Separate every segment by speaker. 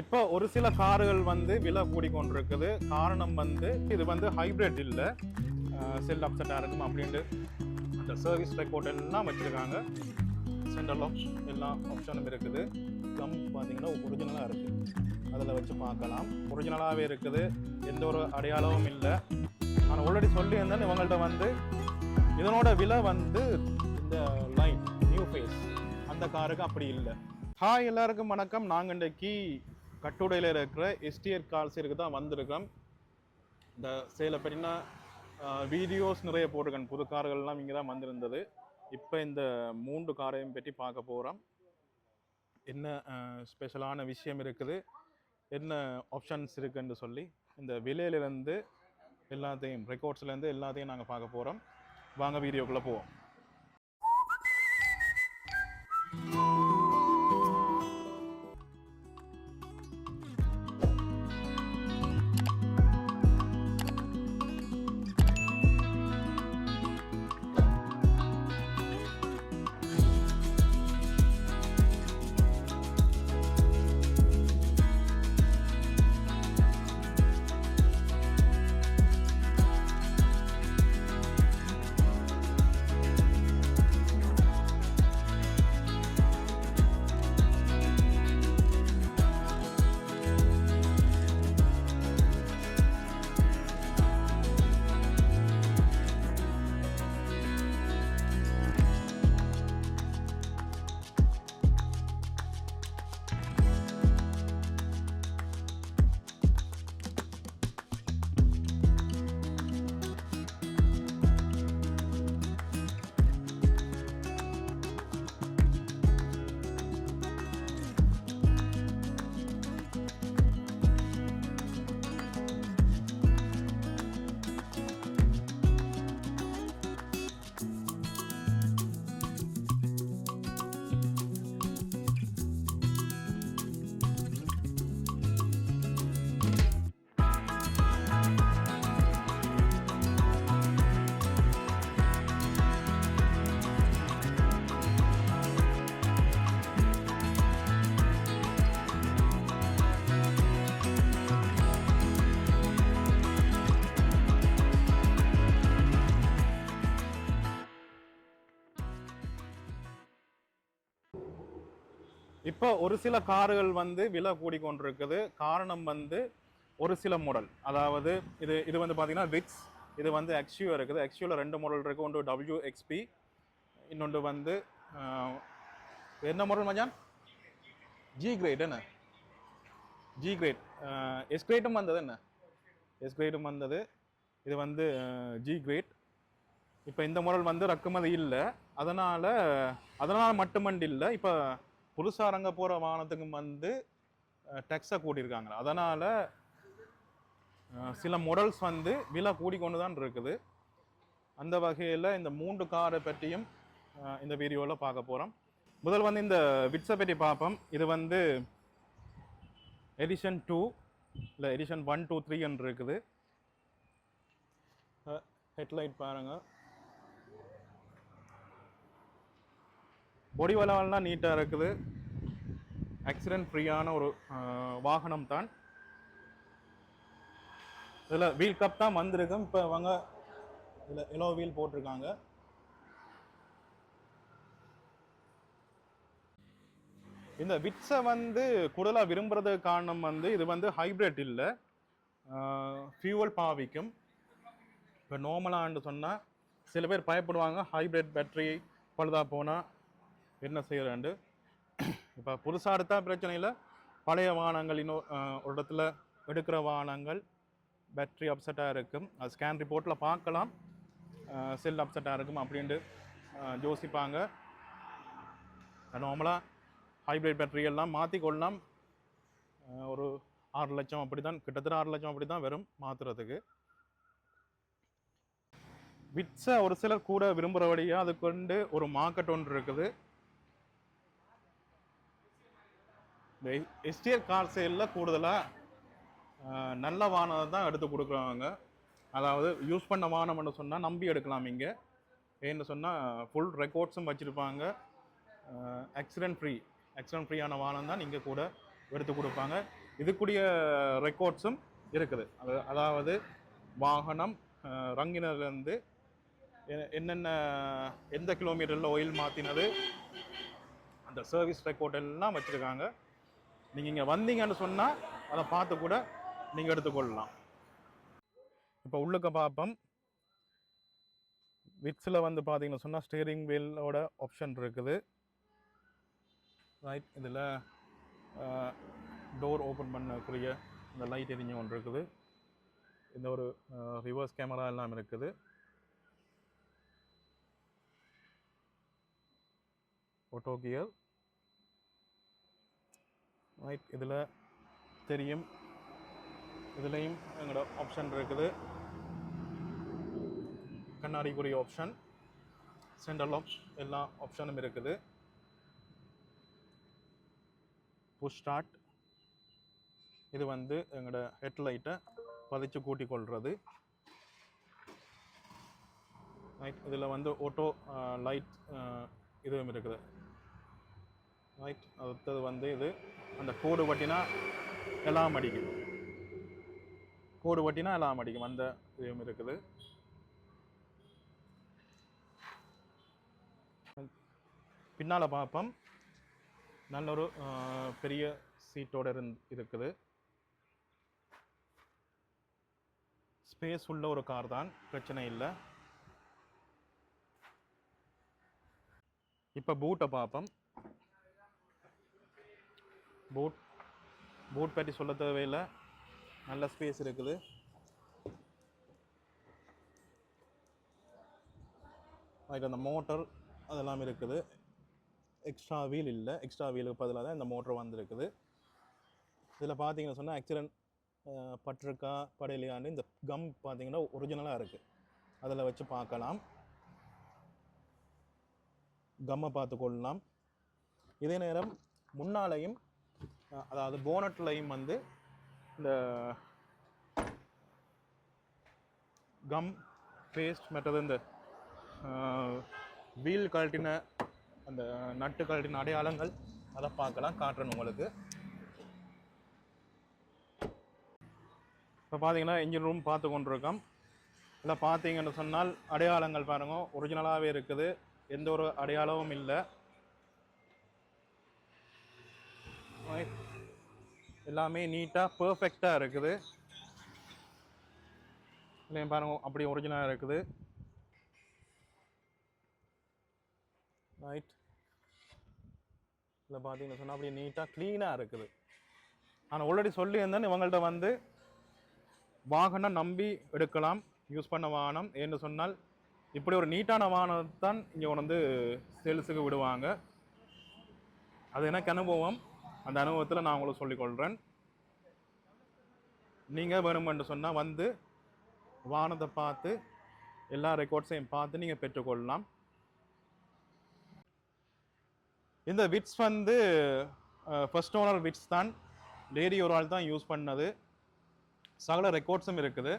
Speaker 1: இப்போ ஒரு சில கார்கள் வந்து விலை கூடிக்கொண்டிருக்குது. காரணம் வந்து இது வந்து ஹைபிரிட் இல்லை. செல் அப்செட்டாக இருக்கும் அப்படின்ட்டு அந்த சர்வீஸ் ரெக்கார்ட் எல்லாம் வச்சுருக்காங்க. சென்டர்லாம் எல்லா ஆப்ஷனும் இருக்குது. கம் பார்த்தீங்கன்னா ஒரிஜினலாக இருக்குது அதில் வச்சு பார்க்கலாம். ஒரிஜினலாகவே இருக்குது. எந்த ஒரு அடையாளமும் இல்லை. நான் ஆல்ரெடி சொல்லியிருந்தேன் இவங்கள்ட்ட வந்து இதனோட விலை வந்து இந்த லைன் நியூ ஃபேஸ் அந்த காருக்கு அப்படி இல்லை. ஹாய் எல்லாருக்கும் வணக்கம். நாங்கள் இன்றைக்கி கட்டுடையில் இருக்கிற எஸ்டிஆர் கால்ஸிற்கு தான் வந்திருக்கோம். இந்த சேலை பற்றின வீடியோஸ் நிறைய போட்டிருக்கேன். புது கார்கள்லாம் இங்கே தான் வந்திருந்தது. இப்போ இந்த மூன்று காரையும் பற்றி பார்க்க போகிறோம் என்ன ஸ்பெஷலான விஷயம் இருக்குது? என்ன ஆப்ஷன்ஸ் இருக்குன்னு சொல்லி இந்த விலையிலேருந்து எல்லாத்தையும் ரெக்கார்ட்ஸ்லேருந்து எல்லாத்தையும் நாங்கள் பார்க்க போகிறோம் வாங்க வீடியோக்குள்ளே போவோம். இப்போ ஒரு சில கார்கள் வந்து விலை கூடிக்கொண்டிருக்குது. காரணம் வந்து ஒரு சில மாடல் அதாவது இது இது வந்து பார்த்தீங்கன்னா விக்ஸ் இது வந்து எக்ஸ்யூ இருக்குது. எக்ஸ்யூவில் ரெண்டு மாடல் இருக்குது ஒன்று டபிள்யூ எக்ஸ்பி இன்னொன்று வந்து என்ன மாடல் மஜான் ஜி கிரேட் என்ன? ஜி கிரேட் எஸ் கிரேட்டும் வந்தது என்ன? எஸ் கிரேட்டும் வந்தது. இது வந்து ஜி கிரேட் இப்போ இந்த மாடல் வந்து ரக்குமதி இல்லை. அதனால் அதனால் மட்டுமண்டு இல்லை. இப்போ புதுசாக இறங்க போகிற வாகனத்துக்கும் வந்து டெக்ஸை கூட்டியிருக்காங்க. அதனால் சில மாடல்ஸ் வந்து விலை கூடிக்கொண்டு தான் இருக்குது. அந்த வகையில் இந்த மூன்று காரை பற்றியும் இந்த வீடியோவில் பார்க்க போகிறோம் முதல் வந்து இந்த விட்ஸை பற்றி பார்ப்போம். இது வந்து எடிஷன் டூ இல்லை எடிஷன் ஒன் டூ த்ரீன்னு இருக்குது. ஹெட்லைட் பாருங்கள் பொடி வளவெல்லாம் நீட்டாக இருக்குது. ஆக்சிடென்ட் ஃப்ரீயான ஒரு வாகனம் தான். இதில் வீல் கப் தான் வந்திருக்கும் இப்போ அவங்க இதில் எலோ வீல் போட்டிருக்காங்க. இந்த விட்ஸை வந்து குடலாக விரும்புறது காரணம் வந்து இது வந்து ஹைப்ரிட் இல்லை. ஃபியூவல் பாவிக்கும். இப்போ நார்மலான்னு சொன்னால் சில பேர் பயப்படுவாங்க. ஹைப்ரிட் பேட்டரி பழுதாக போனால் என்ன செய்யறாண்டு இப்போ புதுசாக எடுத்தால் பிரச்சனை இல்லை. பழைய வாகனங்கள் இன்னும் ஒரு இடத்துல எடுக்கிற வாகனங்கள் பேட்டரி அப்செட்டாக இருக்கும். அது ஸ்கேன் ரிப்போர்ட்டில் பார்க்கலாம். செல் அப்செட்டாக இருக்கும் அப்படின்ட்டு யோசிப்பாங்க. நார்மலாக ஹைப்ரிட் பேட்டரி எல்லாம் மாற்றி கொள்ளலாம் ஒரு ஆறு லட்சம் அப்படி தான் கிட்டத்தட்ட ஆறு லட்சம் அப்படி தான் வெறும் மாற்றுறதுக்கு விட்ஸை ஒரு சிலர் கூட விரும்புகிறபடியாக அது கொண்டு ஒரு மார்க்கெட் ஒன்று இருக்குது. இந்த எஸ்டிஆர் கார் சேலில் கூடுதலாக நல்ல வாகனத்தை தான் எடுத்து கொடுக்குறவங்க அதாவது யூஸ் பண்ண வாகனம்னு சொன்னால் நம்பி எடுக்கலாம் இங்கே. ஏன்னு சொன்னால் ஃபுல் ரெக்கார்ட்ஸும் வச்சுருப்பாங்க. ஆக்சிடென்ட் ஃப்ரீ ஆக்சிடென்ட் ஃப்ரீயான வாகனம் தான் இங்கே கூட எடுத்து கொடுப்பாங்க. இதுக்குரிய ரெக்கார்ட்ஸும் இருக்குது. அது அதாவது வாகனம் ரங்கினர்லேருந்து என்னென்ன எந்த கிலோமீட்டரில் ஆயில் மாற்றினது அந்த சர்வீஸ் ரெக்கார்ட் எல்லாம் வச்சுருக்காங்க. நீங்கள் இங்கே வந்தீங்கன்னு சொன்னால் அதை பார்த்து கூட நீங்கள் எடுத்துக்கொள்ளலாம். இப்போ உள்ளுக்க பார்ப்போம் விட்ஸில் வந்து பார்த்தீங்கன்னு சொன்னால் ஸ்டீரிங் வீலோட ஆப்ஷன் இருக்குது. ரைட் இதில் டோர் ஓப்பன் பண்ணக்கூடிய இந்த லைட் எரிஞ்சு ஒன்று இருக்குது. இந்த ஒரு ரிவர்ஸ் கேமரா எல்லாம் இருக்குது. ஒட்டோ கியர் ரைட் இதில் தெரியும். இதுலேயும் எங்களோட ஆப்ஷன் இருக்குது. கண்ணாடிக்குரிய ஆப்ஷன் சென்ட்ரல் ஆப் எல்லா ஆப்ஷனும் இருக்குது. புஷ் ஸ்டார்ட் இது வந்து எங்களோட ஹெட்லைட்டை பதிச்சு கூட்டிக் கொள்வது ரைட் இதில் வந்து ஓட்டோ லைட் இதுவும் இருக்குது. ரைட் அடுத்தது வந்து இது அந்த கோடு வட்டினா எல்லாம் அடிக்கும். கோடு வட்டினா எல்லாம் அடிக்கும். அந்த இதுவும் இருக்குது. பின்னால் பார்ப்போம் நல்ல ஒரு பெரிய சீட்டோட இருந் இருக்குது. ஸ்பேஸ் உள்ள ஒரு கார் தான். பிரச்சனை இல்லை. இப்போ பூட்டை பார்ப்போம் பூட் பூட் பற்றி சொல்ல தேவையில்லை. நல்ல ஸ்பேஸ் இருக்குது. அதுக்கு அந்த மோட்டர் அதெல்லாம் இருக்குது. எக்ஸ்ட்ரா வீல் இல்லை. எக்ஸ்ட்ரா வீலுக்கு பதிலாக தான் இந்த மோட்டர் வந்திருக்குது. இதில் பார்த்தீங்கன்னு சொன்னால் ஆக்சிடென்ட் பட்டிருக்கா படையிலையான்னு இந்த கம் பார்த்தீங்கன்னா ஒரிஜினலாக இருக்குது அதில் வச்சு பார்க்கலாம். கம்மை பார்த்து கொள்ளலாம் இதே நேரம் முன்னாலையும் அதாவது போனட்லையும் வந்து இந்த கம் பேஸ்ட் மற்றது இந்த வீல் கழட்டின அந்த நட்டு கழட்டின அடையாளங்கள் அதை பார்க்கலாம் காட்டுறேன் உங்களுக்கு. இப்போ பார்த்தீங்கன்னா இன்ஜின் ரூம் பார்த்து கொண்டிருக்கோம். இல்லை பார்த்தீங்கன்னு சொன்னால் அடையாளங்கள் பாருங்க ஒரிஜினலாகவே இருக்குது. எந்த ஒரு அடையாளமும் இல்லை. எல்லாமே நீட்டாக பர்ஃபெக்டாக இருக்குது. இல்லையா பாருங்க அப்படி ஒரிஜினலாக இருக்குது. ரைட் இல்லை பார்த்தீங்கன்னு சொன்னால் அப்படியே நீட்டாக க்ளீனாக இருக்குது. ஆனால் ஆல்ரெடி சொல்லியிருந்தேன் இவங்கள்ட்ட வந்து வாகனம் நம்பி எடுக்கலாம் யூஸ் பண்ண வாகனம் என்று சொன்னால் இப்படி ஒரு நீட்டான வாகனத்தை தான் இங்கே கொண்டு வந்து சேல்ஸுக்கு விடுவாங்க. அது எனக்கு அனுபவம். அந்த அனுபவத்தில் நான் உங்களுக்கு சொல்லிக்கொள்கிறேன் நீங்கள் வேணுமென்று சொன்னால் வந்து வானத்தை பார்த்து எல்லா ரெக்கார்ட்ஸையும் பார்த்து நீங்கள் பெற்றுக்கொள்ளலாம். இந்த விட்ஸ் வந்து ஃபர்ஸ்ட் ஓனர் விட்ஸ் தான். லேடி ஒரு ஆள் தான் யூஸ் பண்ணது. சகல ரெக்கார்ட்ஸும் இருக்குது.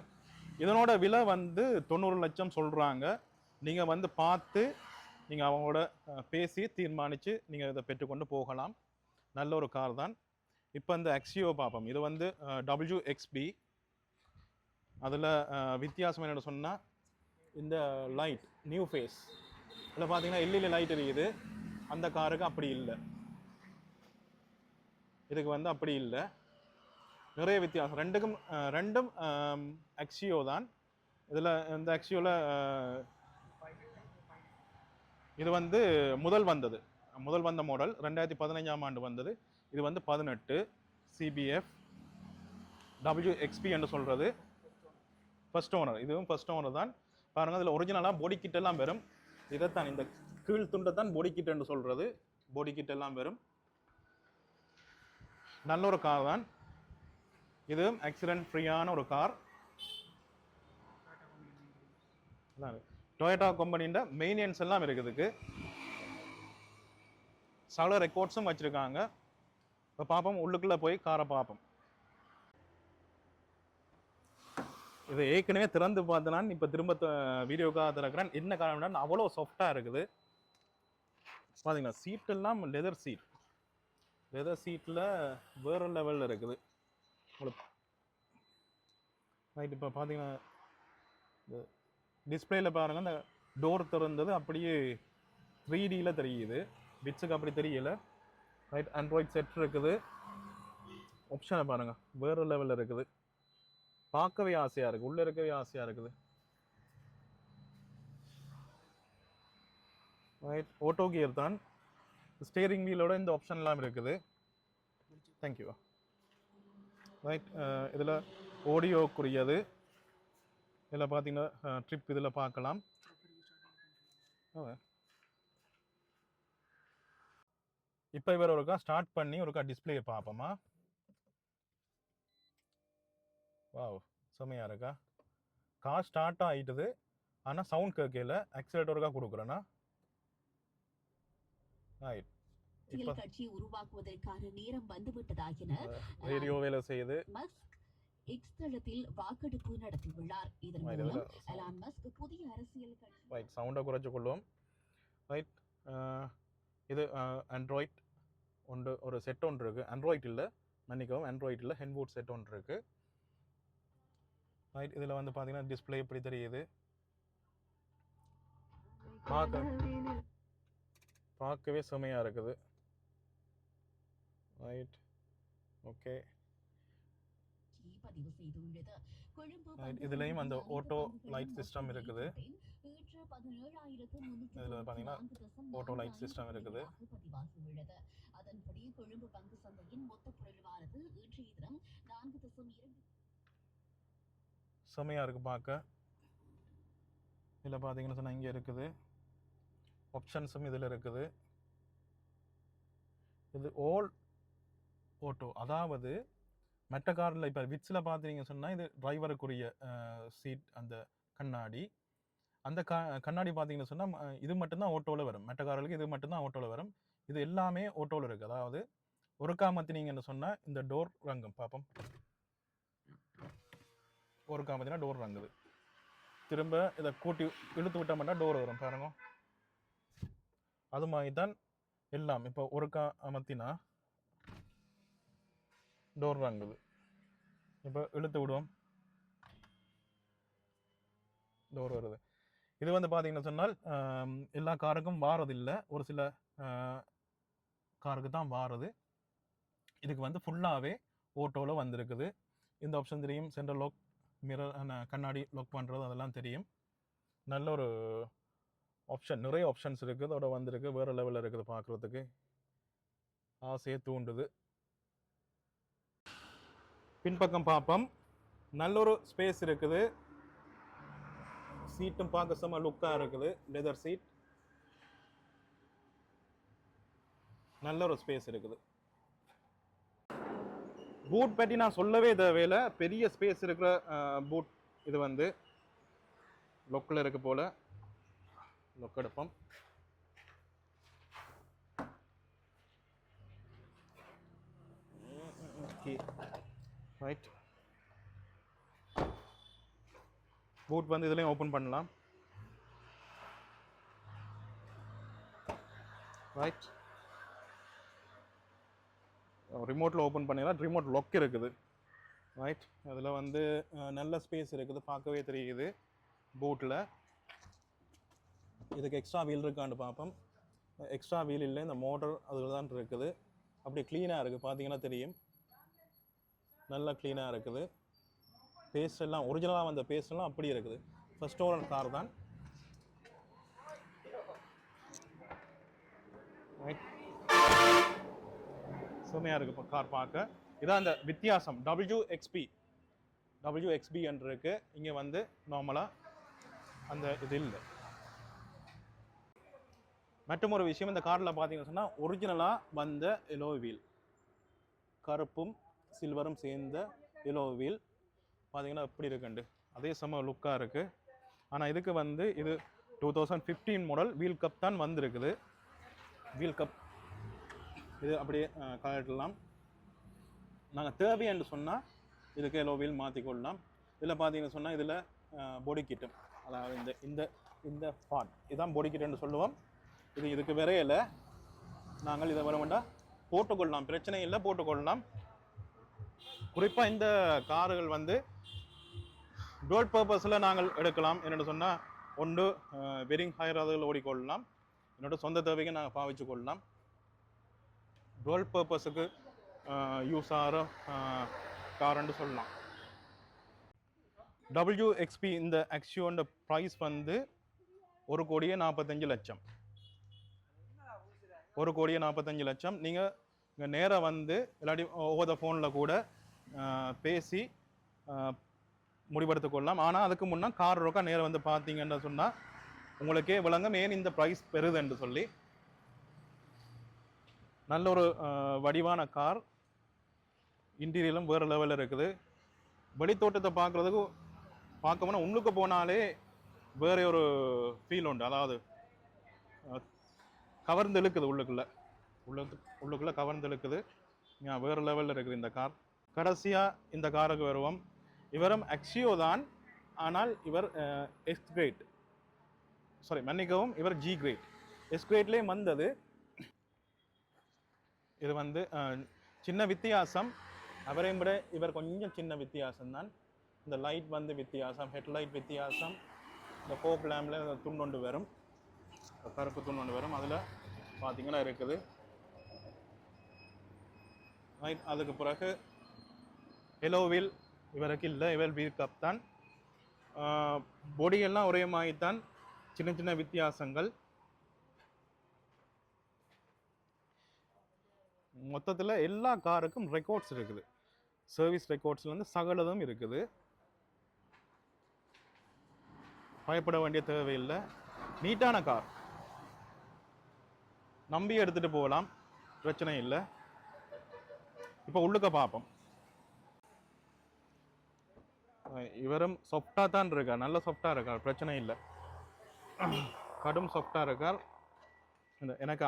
Speaker 1: இதனோட விலை வந்து தொண்ணூறு லட்சம் சொல்கிறாங்க நீங்கள் வந்து பார்த்து நீங்கள் அவங்களோட பேசி தீர்மானித்து நீங்கள் இதை பெற்றுக்கொண்டு போகலாம். நல்ல ஒரு கார் தான். இப்போ இந்த எக்ஸியோ பார்ப்போம் இது வந்து டபிள்யூ எக்ஸ்பி அதில் வித்தியாசம் என்னென்னு சொன்னால் இந்த லைட் நியூ ஃபேஸ் இதில் பார்த்தீங்கன்னா எல்இடி லைட் எரியுது. அந்த காருக்கு அப்படி இல்லை. இதுக்கு வந்து அப்படி இல்லை. நிறைய வித்தியாசம். ரெண்டுக்கும் ரெண்டும் எக்ஸியோ தான். இதில் இந்த எக்ஸியோவில் இது வந்து முதல் வந்தது. முதல் வந்த மாடல் ரெண்டாயிரத்தி பதினஞ்சாம் ஆண்டு வந்தது. இது வந்து பதினெட்டு சிபிஎஃப் டபிள்யூ எக்ஸ்பி என்று சொல்கிறது ஃபர்ஸ்ட் ஓனர் இதுவும் ஃபர்ஸ்ட் ஓனர் தான். பாருங்கள் இதில் ஒரிஜினலாக பொடி கிட்டெல்லாம் வரும். இதைத்தான் இந்த கீழ் துண்டை தான் பொடி கிட் என்று சொல்கிறது பொடி கிட் எல்லாம் வரும். நல்ல ஒரு கார் தான். இதுவும் ஆக்சிடென்ட் ஃப்ரீயான ஒரு கார் டொயோட்டா கம்பெனின்ற மெயின்டெனன்ஸ் எல்லாம் இருக்குது. இதுக்கு சகல ரெக்கார்ட்ஸும் வச்சுருக்காங்க. இப்போ பார்ப்போம் உள்ளுக்குள்ளே போய் காரை பார்ப்போம் இது ஏற்கனவே திறந்து பார்த்தனா இப்போ திரும்ப வீடியோக்காக திறக்கிறேன். என்ன காரணம்னா அவ்வளோ சாஃப்டாக இருக்குது. பார்த்தீங்களா சீட்டெல்லாம் லெதர் சீட் லெதர் சீட்டில் வேறு லெவலில் இருக்குது. உங்களுக்கு ரைட் இப்போ பார்த்தீங்கன்னா இந்த டிஸ்பிளேயில் பாருங்கள் அந்த டோர் திறந்தது அப்படியே த்ரீ டியில் தெரியுது. பிட்ஸுக்கு அப்படி தெரியல. ரைட் ஆண்ட்ராய்ட் செட் இருக்குது. ஆப்ஷனை பாருங்கள் வேறு லெவலில் இருக்குது. பார்க்கவே ஆசையாக இருக்குது உள்ளே இருக்கவே ஆசையாக இருக்குது. ரைட் ஓட்டோ கியர் தான். ஸ்டேரிங் வீலோட இந்த ஆப்ஷன்லாம் இருக்குது. தேங்க்யூ ரைட் இதில் ஓடியோக்குரியது இதில் பார்த்தீங்கன்னா ட்ரிப் இதில் பார்க்கலாம். இப்போ இவர் ஒருக்கா ஸ்டார்ட் பண்ணி ஒருக்கா டிஸ்பிளே பார்ப்போமா வாவ் செம்மையாக இருக்கா? கார் ஸ்டார்ட் ஆகிட்டுது ஆனால் சவுண்ட் கேட்கல ஆக்சிலேட்டர் ஒருக்கா கொடுக்குறேன்னா ரைட்
Speaker 2: கட்சி உருவாக்குவதற்கான நேரம் வந்துவிட்டதாகின.
Speaker 1: ரேடியோ வேலை செய்யுது.
Speaker 2: எக்ஸ் தளத்தில் வாக்கெடுப்பு நடத்தியுள்ளார். இதன் மூலம் எலான் மஸ்க் புதிய அரசியல் கட்சி
Speaker 1: ரைட் சவுண்டை குறைச்சு கொள்வோம் ரைட் இது ஆண்ட்ராய்ட் ஒன்று ஒரு செட் ஒன்று இருக்குது ஆண்ட்ராய்ட் இல்லை மன்னிக்கவும் ஆண்ட்ராய்ட் இல்லை ஹென்வுட் செட் ஒன்று இருக்குது ரைட் இதில் வந்து பார்த்தீங்கன்னா டிஸ்பிளே இப்படி தெரியுது? பார்க்க பார்க்கவே செமையாக இருக்குது. ரைட் ஓகே
Speaker 2: பதிவு செய்துள்ளது.
Speaker 1: இதுலயும் அந்த auto light system இருக்குது. இதுல பாத்தீங்கன்னா auto light system இருக்குது.
Speaker 2: அதன்படி கொழும்பு பங்கு சந்தையின் மொத்த பொருளானது இன்றைய தினம் நான்கு தசம் இரண்டு
Speaker 1: செமையாக இருக்குது பார்க்க இதில் பார்த்தீங்கன்னு சொன்னால் இங்கே இருக்குது. ஆப்ஷன்ஸும் இதில் இருக்குது. இது ஓல் ஓட்டோ அதாவது மற்ற காரில் இப்போ விட்ஸில் பார்த்தீங்கன்னு சொன்னால் இது டிரைவருக்குரிய சீட் அந்த கண்ணாடி. அந்த க கண்ணாடி பார்த்தீங்கன்னு சொன்னால் இது மட்டும்தான் ஓட்டோவில் வரும். மற்ற கார்களுக்கு இது மட்டும்தான் ஓட்டோவில் வரும். இது எல்லாமே ஓட்டோவில் இருக்குது அதாவது ஒருக்கா காமத்தினீங்கன்னு சொன்னால் இந்த டோர் ரங்கம் பார்ப்போம் ஒருக்கா மத்தினா டோர் ரங்குது. திரும்ப இதை கூட்டி இழுத்து விட்டோம்னா டோர் வரும் பாருங்க. அது மாதிரி தான் எல்லாம். இப்போ ஒருக்கா மத்தினா டோர் ரங்குது இப்போ இழுத்து விடுவோம். டோர் வருது. இது வந்து பார்த்தீங்கன்னு சொன்னால் எல்லா காருக்கும் வாரதில்லை. ஒரு சில காருக்கு தான் வாரது. இதுக்கு வந்து ஃபுல்லாகவே ஓட்டோவில் வந்திருக்குது. இந்த ஆப்ஷன் தெரியும் சென்ட்ரல் லாக் மிரர் கண்ணாடி லாக் பண்ணுறது அதெல்லாம் தெரியும். நல்ல ஒரு ஆப்ஷன் நிறைய ஆப்ஷன்ஸ் இருக்குது. அதோட வந்திருக்கு. வேறு லெவலில் இருக்குது பார்க்குறதுக்கு ஆசையை தூண்டுது. பின்பக்கம் பார்ப்போம் நல்ல ஒரு ஸ்பேஸ் இருக்குது. சீட்டும் பார்க்க செம்ம லுக்காக இருக்குது. லெதர் சீட் நல்ல ஒரு ஸ்பேஸ் இருக்குது. பூட் பற்றி நான் சொல்லவே தேவையில்ல. பெரிய ஸ்பேஸ் இருக்கிற பூட் இது வந்து லொக்கில் இருக்கு போல். லொக் எடுப்போம். ரைட் பூட் வந்து இதுலேயும் ஓப்பன் பண்ணலாம். ரைட் ரிமோட்டில் ஓப்பன் பண்ணிடலாம். ரிமோட் லொக் இருக்குது. ரைட் அதில் வந்து நல்ல ஸ்பேஸ் இருக்குது. பார்க்கவே தெரியுது. பூட்டில் இதுக்கு எக்ஸ்ட்ரா வீல் இருக்கான்னு பார்ப்போம். எக்ஸ்ட்ரா வீல் இல்லை இந்த மோட்டர் அதில் தான் இருக்குது. அப்படியே க்ளீனாக இருக்குது பார்த்தீங்கன்னா தெரியும். நல்லா க்ளீனாக இருக்குது. பேஸ்ட் எல்லாம் ஒரிஜினலாக வந்த பேஸ்ட் எல்லாம் அப்படி இருக்குது. ஃபஸ்ட் ஓனர் கார் தான். சுமையாக செம்மையாக இருக்குது இப்போ கார் பார்க்க. இதான் அந்த வித்தியாசம். டபிள்யூ எக்ஸ்பி டபிள்யூ எக்ஸ்பி என்று இருக்கு. இங்கே வந்து நார்மலாக அந்த இது இல்லை. மற்றும் ஒரு விஷயம் இந்த காரில் பார்த்தீங்கன்னு சொன்னால் ஒரிஜினலாக வந்த எலோ வீல் கருப்பும் சில்வரும் சேர்ந்த எலோ வீல் பார்த்தீங்கன்னா எப்படி இருக்குண்டு? அதே சம லுக்காக இருக்குது ஆனால் இதுக்கு வந்து இது two thousand fifteen model wheel cup தான் வந்திருக்குது. வீல் கப் இது அப்படியே கலட்டலாம் நாங்கள் தேவை என்று சொன்னால் இதுக்கு எல்லோ வீல் மாற்றிக்கொள்ளலாம் இதில் பார்த்தீங்கன்னு சொன்னால் இதில் பொடி கிட்டு அதாவது இந்த இந்த இந்த பார்ட் இதுதான் பொடி கிட்டுன்னு சொல்லுவோம். இது இதுக்கு விரையில நாங்கள் இதை வர வேண்டாம் போட்டுக்கொள்ளலாம் பிரச்சனை இல்லை போட்டுக்கொள்ளலாம் குறிப்பாக இந்த கார்கள் வந்து டுவல் பர்பஸில் நாங்கள் எடுக்கலாம் என்னென்னு சொன்னால் ஒன்று வெரிங் ஹையர் அதில் ஓடிக்கொள்ளலாம். என்னோட சொந்த தேவைக்கு நாங்கள் பாவிச்சு கொள்ளலாம். டுவல் பர்பஸுக்கு யூஸ் ஆகிற காருன்னு சொல்லலாம். WXP இந்த ஆக்சியோட ப்ரைஸ் வந்து ஒரு கோடியே நாற்பத்தஞ்சு லட்சம். ஒரு கோடியே நாற்பத்தஞ்சு லட்சம். நீங்கள் இங்கே நேராக வந்து இல்லாட்டி ஒவ்வொரு ஃபோனில் கூட பேசி முடிவெடுத்து கொள்ளலாம். ஆனால் அதுக்கு முன்னே கார் ரோக்கா நேராக வந்து பார்த்தீங்கன்னு சொன்னால் உங்களுக்கே விளங்கும் ஏன் இந்த ப்ரைஸ் பெறுதுன்னு சொல்லி. நல்ல ஒரு வடிவான கார். இன்டீரியலும் வேறு லெவலில் இருக்குது. வெளித்தோட்டத்தை பார்க்குறதுக்கு பார்க்கமுன்னா உள்ளுக்கு போனாலே வேறே ஒரு ஃபீல் உண்டு. அதாவது கவர்ந்து இழுக்குது உள்ளுக்குள்ளே. உள்ளுக்கு உள்ளுக்குள்ளே கவர்ந்து இழுக்குது. வேறு லெவலில் இருக்குது இந்த கார். கடைசியாக இந்த காருக்கு வருவோம். இவரும் அக்ஷியோ தான். ஆனால் இவர் எஸ் கிரேட் சாரி மன்னிக்கவும் இவர் ஜி கிரேட் எஸ் கிரேட்லேயும் வந்தது. இது வந்து சின்ன வித்தியாசம். அவரையும் விட இவர் கொஞ்சம் சின்ன வித்தியாசம்தான். இந்த லைட் வந்து வித்தியாசம் ஹெட்லைட் வித்தியாசம். இந்த ஃபோக் லேம்பில் துண்டொண்டு வரும். கருப்பு துண்டொண்டு வரும். அதில் பார்த்திங்கன்னா இருக்குது. ரைட் அதுக்கு பிறகு எலோவில் இவருக்கு இல்லை. இவர் வீல் தான் பொடியெல்லாம் ஒரே மாதிரி தான். சின்ன சின்ன வித்தியாசங்கள். மொத்தத்தில் எல்லா காருக்கும் ரெக்கார்ட்ஸ் இருக்குது. சர்வீஸ் ரெக்கார்ட்ஸ்லேருந்து சகலதும் இருக்குது. பயப்பட வேண்டிய தேவையில்லை. நீட்டான கார். நம்பி எடுத்துகிட்டு போகலாம். பிரச்சனை இல்லை. இப்போ உள்ளுக்க பார்ப்போம். இவரும் சாஃப்டாக தான் இருக்கார். நல்ல சாஃப்டாக இருக்கார். பிரச்சனை இல்லை. கடும் சாஃப்டாக இருக்கார். இந்த எனக்கு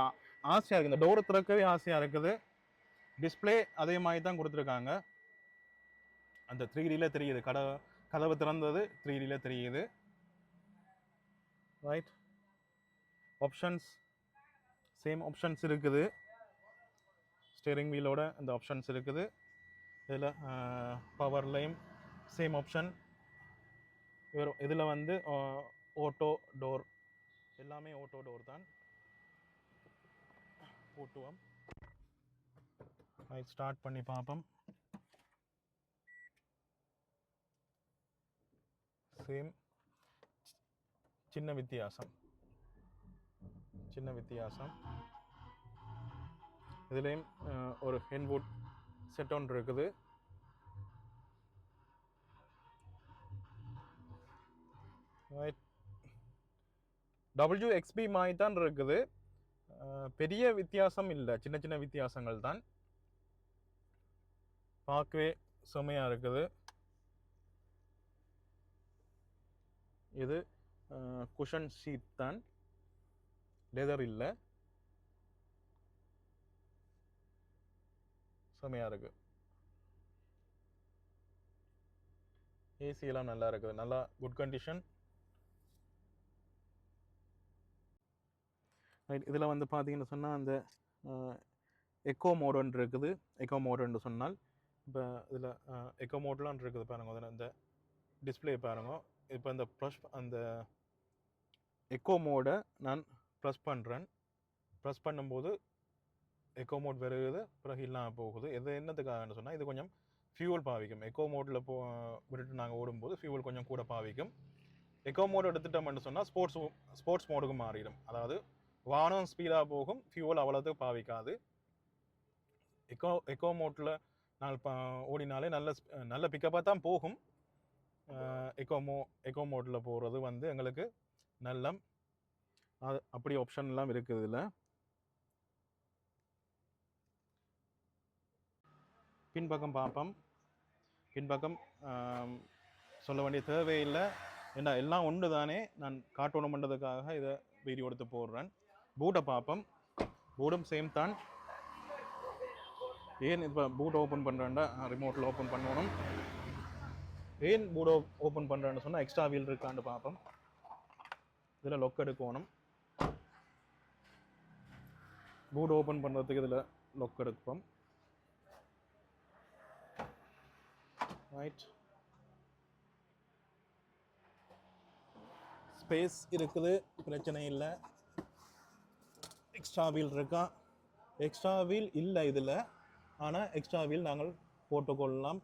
Speaker 1: ஆசையாக இருக்குது இந்த டோர் திறக்கவே ஆசையாக இருக்குது. டிஸ்ப்ளே அதே மாதிரி தான் கொடுத்துருக்காங்க. அந்த த்ரீ டியில் தெரியுது. கட கதவு திறந்தது த்ரீ டியில் தெரியுது. ரைட் ஆப்ஷன்ஸ் சேம் ஆப்ஷன்ஸ் இருக்குது. ஸ்டேரிங் வீலோட இந்த ஆப்ஷன்ஸ் இருக்குது. இதில் பவர்லையும் சேம் ஆப்ஷன் வெறும் இதில் வந்து ஓட்டோ டோர் எல்லாமே ஓட்டோ டோர் தான். போட்டுவோம் ரைட் ஸ்டார்ட் பண்ணி பார்ப்போம். சேம் சின்ன வித்தியாசம். சின்ன வித்தியாசம். இதுலேயும் ஒரு ஹென்வுட் செட் ஒன்று இருக்குது. ரைட் டபிள்யூ எக்ஸ்பி மாதிரி தான் இருக்குது. பெரிய வித்தியாசம் இல்லை. சின்ன சின்ன வித்தியாசங்கள் தான். பார்க்கவே செமையாக இருக்குது. இது குஷன் ஷீட் தான். லெதர் இல்லை. செமையாக இருக்கு. ஏசியெல்லாம் நல்லா இருக்குது. நல்லா குட் கண்டிஷன் ரைட் இதில் வந்து பார்த்தீங்கன்னு சொன்னால் அந்த எக்கோ மோடுன்னு இருக்குது. எக்கோ மோடுன்னு சொன்னால் இப்போ இதில் எக்கோ மோட்லாம் இருக்குது பாருங்க. அதில் இந்த டிஸ்ப்ளே பாருங்க. இப்போ இந்த ப்ளஸ் அந்த எக்கோ மோடை நான் ப்ரெஸ் பண்ணுறேன் ப்ரெஸ் பண்ணும்போது எக்கோ மோட் வருகுது பிறகு இல்லாமல் போகுது. இது என்னத்துக்காகன்னு சொன்னால் இது கொஞ்சம் ஃபியூவல் பாவிக்கும். எக்கோ மோட்டில் போ விட்டுட்டு நாங்கள் ஓடும்போது ஃபியூவல் கொஞ்சம் கூட பாவிக்கும். எக்கோ மோட் எடுத்துட்டோம்னு சொன்னால் ஸ்போர்ட்ஸ் ஸ்போர்ட்ஸ் மோடுக்கு மாறிடும். அதாவது வானம் ஸ்பீடாக போகும் ஃபியூவல் அவ்வளோது பாவிக்காது. எக்கோ எக்கோ மோட்டில் நாங்கள் ப ஓடினாலே நல்ல நல்ல பிக்கப்பாக தான் போகும். எக்கோ மோ எக்கோ மோட்டில் போகிறது வந்து எங்களுக்கு நல்ல அது அப்படி ஆப்ஷன்லாம் இருக்குது இதில். பின்பக்கம் பார்ப்போம் பின்பக்கம் சொல்ல வேண்டிய தேவையில்லை. ஏன்னா எல்லாம் ஒன்று தானே நான் காட்டணும் பண்ணுறதுக்காக இதை வீடியோ எடுத்து போடுறேன். பூட்டை பார்ப்போம் பூடும் சேம் தான். ஏன் இப்போ பூட் ஓப்பன் பண்ணுறேன்டா ரிமோட்டில் ஓப்பன் பண்ணணும். ஏன் பூட் ஓப்பன் பண்ணுறேன்னு சொன்னால் எக்ஸ்ட்ரா வீல் இருக்கான்னு பார்ப்போம் இதில் லொக் எடுக்கணும். பூட் ஓப்பன் பண்ணுறதுக்கு இதில் லொக் எடுப்போம். ரைட் ஸ்பேஸ் இருக்குது பிரச்சனை இல்லை. எக்ஸ்ட்ரா வீல் இருக்கா? எக்ஸ்ட்ரா வீல் இல்லை இதில். ஆனால் எக்ஸ்ட்ரா வீல் நாங்கள் போட்டுக்கொள்ளலாம்.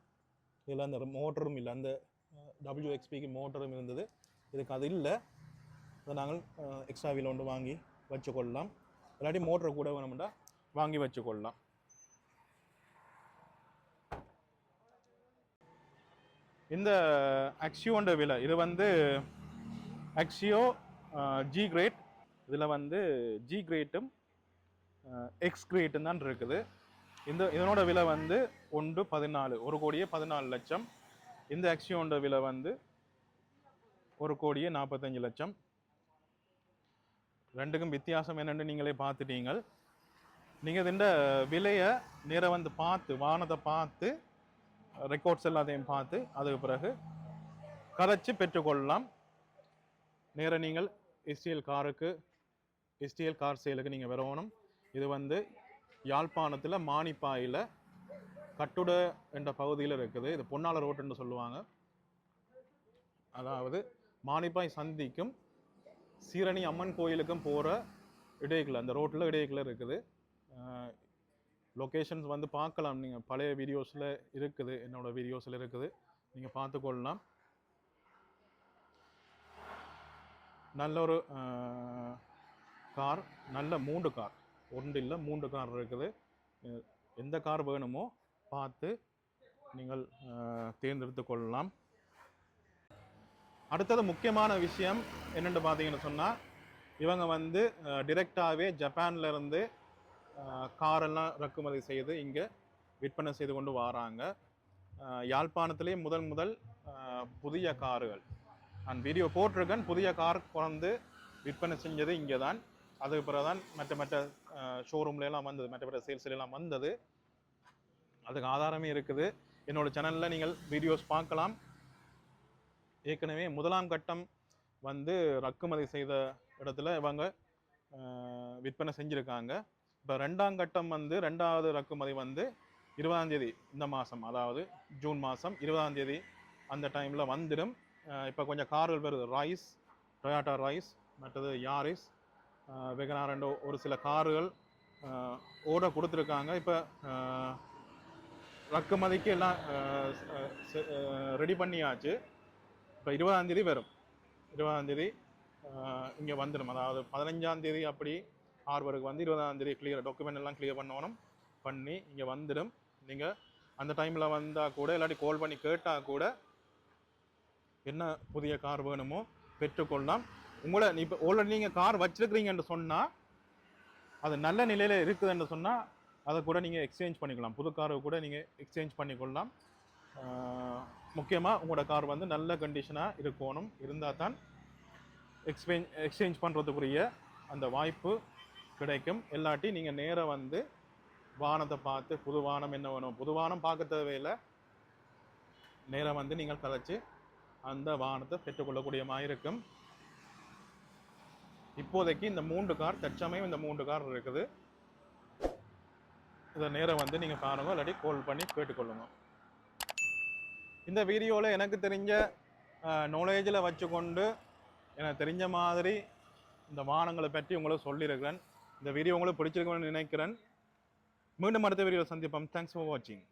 Speaker 1: இதில் அந்த மோட்டரும் இல்லை. அந்த டபிள்யூஎக்ஸ்பிக்கு மோட்டரும் இருந்தது. இதுக்கு அது இல்லை. அதை நாங்கள் எக்ஸ்ட்ரா வீல் ஒன்று வாங்கி வச்சுக்கொள்ளலாம். இல்லாட்டி மோட்டரை கூட வேணும்டா வாங்கி வச்சுக்கொள்ளலாம். இந்த அக்ஷியோண்ட விலை இது வந்து அக்ஷியோ ஜி கிரேட் இதில் வந்து ஜி கிரேட்டும் எக்ஸ் கிரேட்டும் தான் இருக்குது. இந்த இதனோட விலை வந்து ஒன்று பதினாலு ஒரு கோடியே பதினாலு லட்சம். இந்த ஆக்சியோட விலை வந்து ஒரு கோடியே நாற்பத்தஞ்சு லட்சம். ரெண்டுக்கும் வித்தியாசம் என்னென்னு நீங்களே பார்த்துட்டீங்க நீங்கள் இந்த விலையை நேர வந்து பார்த்து வானத்தை பார்த்து ரெக்கார்ட்ஸ் எல்லாத்தையும் பார்த்து அதுக்கு பிறகு கதைச்சி பெற்றுக்கொள்ளலாம். நேர நீங்கள் எஸ்டிஎல் காருக்கு எஸ்டிஎல் கார் சேலுக்கு நீங்கள் வரணும். இது வந்து யாழ்ப்பாணத்தில் மானிப்பாயில் கட்டுட என்ற பகுதியில் இருக்குது. இது பொன்னாளர் ரோட்டுன்னு சொல்லுவாங்க. அதாவது மானிப்பாய் சந்திக்கும் சீரணி அம்மன் கோயிலுக்கும் போகிற இடையக்குள்ள அந்த ரோட்டில் இடையக்குள்ள இருக்குது. லொக்கேஷன்ஸ் வந்து பார்க்கலாம். நீங்கள் பழைய வீடியோஸில் இருக்குது. என்னோடய வீடியோஸில் இருக்குது. நீங்கள் பார்த்துக்கொள்ளலாம். நல்ல ஒரு கார் நல்ல மூன்று கார். ஒன்று இல்லை மூன்று கார் இருக்குது. எந்த கார் வேணுமோ பார்த்து நீங்கள் தேர்ந்தெடுத்து கொள்ளலாம். அடுத்தது முக்கியமான விஷயம் என்னென்னு பார்த்தீங்கன்னு சொன்னால் இவங்க வந்து டிரெக்டாகவே ஜப்பான்லேருந்து காரெல்லாம் இறக்குமதி செய்து இங்கே விற்பனை செய்து கொண்டு வராங்க. யாழ்ப்பாணத்துலேயே யாழ்ப்பாணத்திலே முதல் முதல் புதிய கார்கள். நான் வீடியோ போட்டிருக்கேன். புதிய கார் குறந்து விற்பனை செஞ்சது இங்கே தான் அதுக்கு பிறகு தான் மற்ற மற்ற ஷோரூம்லாம் வந்தது. மற்ற மற்ற சேல்ஸ்லாம் எல்லாம் வந்தது. அதுக்கு ஆதாரமே இருக்குது. என்னோட சேனலில் நீங்கள் வீடியோஸ் பார்க்கலாம். ஏற்கனவே முதலாம் கட்டம் வந்து ரக்குமதி செய்த இடத்துல இவங்க விற்பனை செஞ்சுருக்காங்க. இப்போ ரெண்டாம் கட்டம் வந்து ரெண்டாவது ரக்குமதி வந்து இருபதாந்தேதி இந்த மாதம் அதாவது ஜூன் மாதம் இருபதாந்தேதி அந்த டைமில் வந்துடும். இப்போ கொஞ்சம் கார்கள் வருது. ரைஸ் டொயாட்டா ரைஸ் மற்றது யாரிஸ் வெகனாரண்டோ ரெண்டோ ஒரு சில கார்கள் ஓட கொடுத்துருக்காங்க. இப்போ ரக்குமதிக்கு எல்லாம் ரெடி பண்ணியாச்சு. இப்போ இருபதாந்தேதி வரும். இருபதாந்தேதி இங்கே வந்துடும் அதாவது பதினஞ்சாந்தேதி அப்படி ஆர்வருக்கு வந்து இருபதாந்தேதி கிளியர் டாக்குமெண்ட் எல்லாம் கிளியர் பண்ணணும். பண்ணி இங்கே வந்துடும் நீங்கள் அந்த டைமில் வந்தால் கூட இல்லாட்டி கால் பண்ணி கேட்டால் கூட என்ன புதிய கார் வேணுமோ பெற்றுக்கொள்ளலாம். உங்களை இப்போ ஆல்ரெடி நீங்கள் கார் வச்சிருக்கிறீங்கன்னு சொன்னால் அது நல்ல நிலையில் இருக்குதுன்னு சொன்னால் அதை கூட நீங்கள் எக்ஸ்சேஞ்ச் பண்ணிக்கலாம். புது காரை கூட நீங்கள் எக்ஸ்சேஞ்ச் பண்ணிக்கொள்ளலாம். முக்கியமாக உங்களோட கார் வந்து நல்ல கண்டிஷனாக இருக்கணும். இருந்தால் தான் எக்ஸ்பேஞ்ச் எக்ஸ்சேஞ்ச் பண்ணுறதுக்குரிய அந்த வாய்ப்பு கிடைக்கும். இல்லாட்டி நீங்கள் நேராக வந்து வானத்தை பார்த்து புது வானம் என்ன வேணும்? புது வானம் பார்க்க தேவையில்லை. நேராக வந்து நீங்கள் கதைச்சு அந்த வாகனத்தை பெற்றுக்கொள்ளக்கூடிய மாதிரி இருக்கும். இப்போதைக்கு இந்த மூன்று கார் தற்சமயம் இந்த மூன்று கார் இருக்குது. இதை நேரம் வந்து நீங்கள் பாருங்கள் இல்லாட்டி கால் பண்ணி கேட்டுக்கொள்ளுங்க. இந்த வீடியோவில் எனக்கு தெரிஞ்ச நாலேஜில் வச்சுக்கொண்டு எனக்கு தெரிஞ்ச மாதிரி இந்த வாகனங்களை பற்றி உங்களுக்கு சொல்லியிருக்கிறேன். இந்த வீடியோ உங்களுக்கு பிடிச்சிருக்கணும்னு நினைக்கிறேன். மீண்டும் அடுத்த வீடியோவில் சந்திப்போம். தேங்க்ஸ் ஃபார் வாட்சிங்